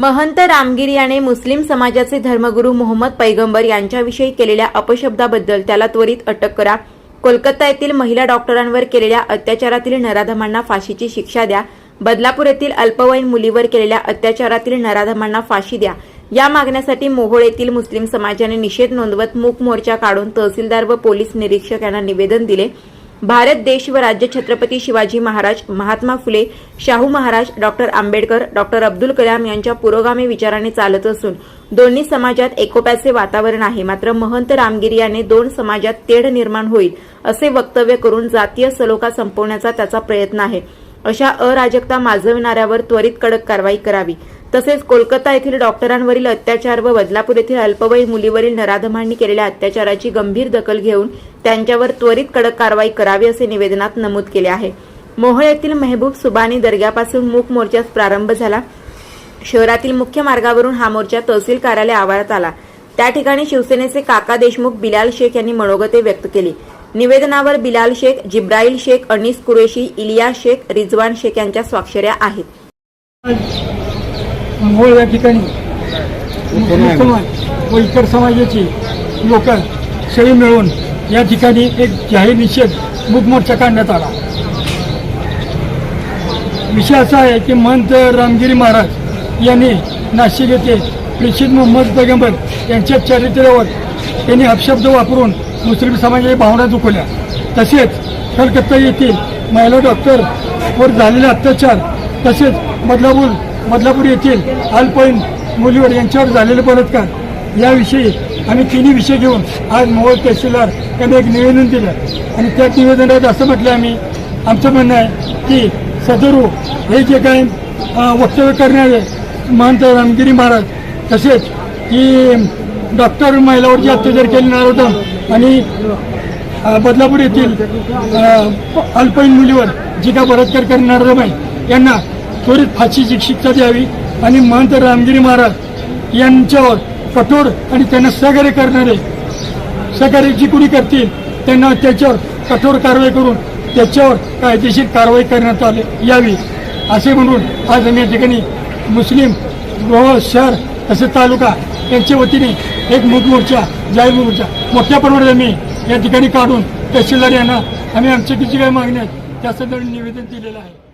महंत रामगिरी याने मुस्लिम समाजाचे धर्मगुरू मोहम्मद पैगंबर यांच्याविषयी केलेल्या अपशब्दाबद्दल त्याला त्वरित अटक करा. कोलकाता येथील महिला डॉक्टरांवर केलेल्या अत्याचारातील नराधमांना फाशीची शिक्षा द्या. बदलापूर येथील अल्पवयीन मुलीवर केलेल्या अत्याचारातील नराधमांना फाशी द्या. या मागण्यासाठी मोहोळ येथील मुस्लिम समाजाने निषेध नोंदवत मूक मोर्चा काढून तहसीलदार व पोलीस निरीक्षक यांना निवेदन दिले. भारत देश व राज्य छत्रपती शिवाजी महाराज महात्मा फुले शाहू महाराज डॉक्टर आंबेडकर डॉक्टर अब्दुल कलाम यांच्या पुरोगामी विचाराने चालत असून दोन्ही समाजात एकोप्याचे वातावरण आहे. मात्र महंत रामगिरी याने दोन समाजात तेढ निर्माण होईल असे वक्तव्य करून जातीय सलोखा संपवण्याचा त्याचा प्रयत्न आहे. अशा अराजकता माजविणाऱ्यावर त्वरित कडक कारवाई करावी. तसेच कोलकाता येथील डॉक्टरांवरील अत्याचार व बदलापूर येथील अल्पवयीन मुलीवरील नराधमांनी केलेल्या अत्याचाराची गंभीर दखल घेऊन त्यांच्यावर त्वरित कडक कारवाई करावी असे निवेदनात नमूद केले आहे. मोहोळ येथील मेहबूब सुबानी दर्ग्यापासून मूक मोर्चास प्रारंभ झाला. शहरातील मुख्य मार्गावरून हा मोर्चा तहसील कार्यालय आवारात आला. त्या ठिकाणी शिवसेनेचे काका देशमुख बिलाल शेख यांनी मनोगते व्यक्त केली. निवेदनावर बिलाल शेख जिब्राईल शेख अनिस कुरेशी इलिया शेख रिजवान शेख यांच्या स्वाक्षऱ्या आहेत. मोहोळ या ठिकाणी व इतर समाजाची लोक सगळी मिळून या ठिकाणी एक जाहीर निषेध मूक मोर्चा काढण्यात आला. विषय असा आहे की महंत रामगिरी महाराज यांनी नाशिक येथे प्रेषित मोहम्मद पैगंबर यांच्या चरित्र्यावर त्यांनी अपशब्द वापरून मुस्लिम समाजाच्या भावना दुखवल्या. तसेच कलकत्ता येथील महिला डॉक्टर वर झालेले अत्याचार तसेच बदलापूर बदलापूर येथील अल्पवयीन मुलीवर यांच्यावर झालेले बलात्कार. याविषयी आम्ही तिन्ही विषय घेऊन आज मोहोळ तहसीलदार यांनी एक निवेदन दिलं. आणि त्या निवेदनात असं म्हटलं आम्ही आमचं म्हणणं आहे की सदरू हे जे काही वक्तव्य करणारे महंत रामगिरी महाराज तसेच की डॉक्टर महिलावर जे अत्याचार केले नरोदम आणि बदलापूर येथील अल्पईन अल्पवयीन मुलीवर जी का बलात्कार करणार आहे यांना त्वरित फाशीची शिक्षा द्यावी आणि महंत रामगिरी महाराज यांच्यावर कठोर आणि त्यांना सहकार्य करणारे सहकार्य जी कुणी करतील त्यांना त्याच्यावर कठोर कारवाई करून त्याच्यावर कायदेशीर कारवाई करण्यात आली यावी. असे म्हणून आज आम्ही या ठिकाणी मुस्लिम गोवा शहर तसेच तालुका यांच्या वतीने एक मूक जाहीर मोर्चा मोठ्या प्रमाणात आम्ही या ठिकाणी काढून तहसीलदार यांना आम्ही आमच्या किती काही मागण्या आहेत त्या निवेदन दिलेलं आहे.